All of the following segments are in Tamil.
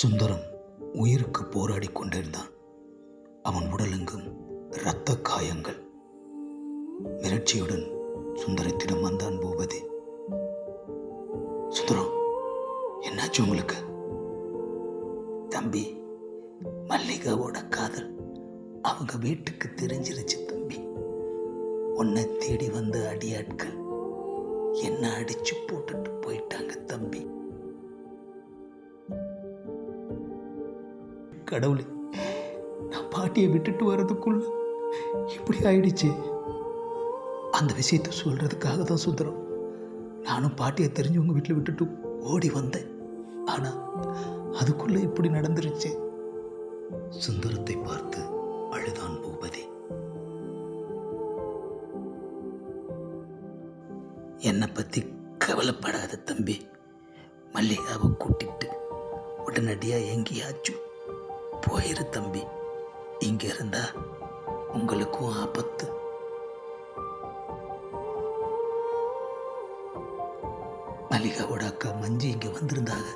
சுந்தரம் உயிருக்கு போராடி கொண்டிருந்தான். அவன் உடலெங்கும் இரத்த காயங்கள். மிரட்சியுடன் சுந்தரத்திடம் வந்தான் பூபதி. சுந்தரம் என்னாச்சு உங்களுக்கு? தம்பி மல்லிகாவோட காதல் அவங்க வீட்டுக்கு தெரிஞ்சிருச்சு தம்பி. உன்னை தேடி வந்த அடியாட்கள் என்ன அடிச்சு போட்டுட்டு போயிட்டாங்க தம்பி. கடவுளே நான் பாட்டியை விட்டுட்டு வர்றதுக்குள்ள இப்படி ஆயிடுச்சு. அந்த விஷயத்தை சொல்கிறதுக்காக தான் சுந்தரம். நானும் பாட்டியை தெரிஞ்சவங்க வீட்டில் விட்டுட்டு ஓடி வந்தேன். ஆனால் அதுக்குள்ளே இப்படி நடந்துருச்சு. சுந்தரத்தை பார்த்து அழுதான் பூபதி. என்னை பற்றி கவலைப்படாத தம்பி மல்லிகாவை கூட்டிட்டு உடனடியாக எங்கேயாச்சும் போயிரு தம்பி. இங்க இருந்தா உங்களுக்கும் ஆபத்து. மல்லிகாவோட அக்கா மஞ்சு இங்க வந்திருந்தாங்க.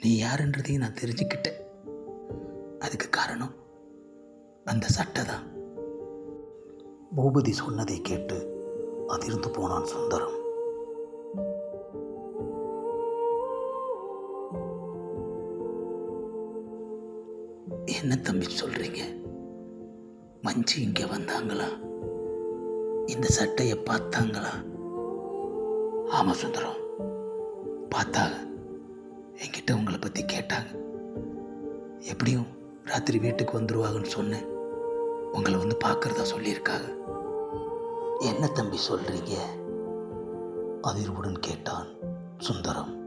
நீ யாருன்றதையும் நான் தெரிஞ்சுக்கிட்டேன். அதுக்கு காரணம் அந்த சட்டை தான். பூபதி சொன்னதை கேட்டு அதிர்ந்து போனான் சுந்தரம். என்ன தம்பி சொல்கிறீங்க மஞ்சு இங்கே வந்தாங்களா? இந்த சட்டையை பார்த்தாங்களா? ஆமாம் சுந்தரம் பார்த்தாங்க. என்கிட்ட உங்களை பற்றி கேட்டாங்க. எப்படியும் ராத்திரி வீட்டுக்கு வந்துடுவாங்கன்னு சொன்னேன். உங்களை வந்து பார்க்குறதா சொல்லியிருக்காங்க. என்ன தம்பி சொல்கிறீங்க அதிர்வுடன் கேட்டான் சுந்தரம்.